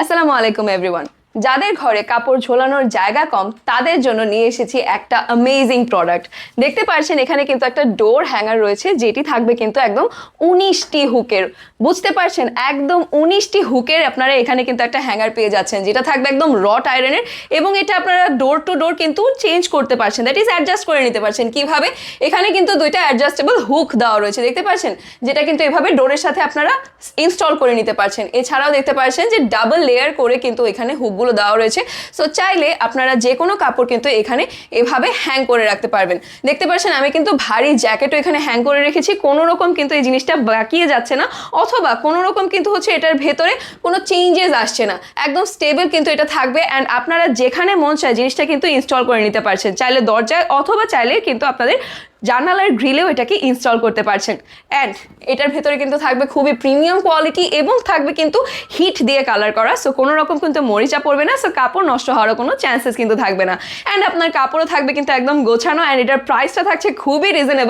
আসসালামু আলাইকুম এভরিওয়ান যাদের ঘরে কাপড় ঝোলানোর জায়গা কম, তাদের জন্য নিয়ে এসেছি একটা অ্যামেজিং প্রোডাক্ট দেখতে পাচ্ছেন এখানে কিন্তু একটা ডোর হ্যাঙ্গার রয়েছে, যেটি থাকবে কিন্তু একদম উনিশটি হুকের। বুঝতে পারছেন? একদম উনিশটি হুকের আপনারা এখানে কিন্তু একটা হ্যাঙ্গার পেয়ে যাচ্ছেন, যেটা থাকবে একদম রট আয়রনের এবং এটা আপনারা ডোর টু ডোর কিন্তু চেঞ্জ করতে পারছেন। দ্যাট ইজ অ্যাডজাস্ট করে নিতে পারছেন। কীভাবে? এখানে কিন্তু দুইটা অ্যাডজাস্টেবল হুক দেওয়া রয়েছে, দেখতে পাচ্ছেন যেটা কিন্তু এভাবে ডোরের সাথে আপনারা ইনস্টল করে নিতে পারছেন। এছাড়াও দেখতে পাচ্ছেন যে ডাবল লেয়ার করে কিন্তু এখানে হুকগুলো দেওয়া রয়েছে। সো চাইলে আপনারা যে কোনো কাপড় কিন্তু এখানে এভাবে হ্যাং করে রাখতে পারবেন। দেখতে পাচ্ছেন, আমি কিন্তু ভারী জ্যাকেটও এখানে হ্যাং করে রেখেছি। কোনো রকম কিন্তু এই জিনিসটা বাকিয়ে যাচ্ছে না, অথবা কোনো রকম কিন্তু হচ্ছে এটার ভেতরে কোনো চেঞ্জেস আসছে না। একদম স্টেবল কিন্তু এটা থাকবে অ্যান্ড আপনারা যেখানে মন চায় জিনিসটা কিন্তু ইনস্টল করে নিতে পারছেন। চাইলে দরজায় অথবা চাইলে কিন্তু আপনাদের জানালার গ্রিলেও এটাকে ইনস্টল করতে পারছেন। অ্যান্ড এটার ভেতরে কিন্তু থাকবে খুবই প্রিমিয়াম কোয়ালিটি এবং থাকবে কিন্তু হিট দিয়ে কালার করা। সো কোনো রকম কিন্তু মরিচা পড়বে না। সো কাপড় নষ্ট হওয়ারও কোনো চান্সেস কিন্তু থাকবে না। অ্যান্ড আপনার কাপড়ও থাকবে কিন্তু একদম গোছানো। অ্যান্ড এটার প্রাইসটা থাকছে খুবই রিজনেবল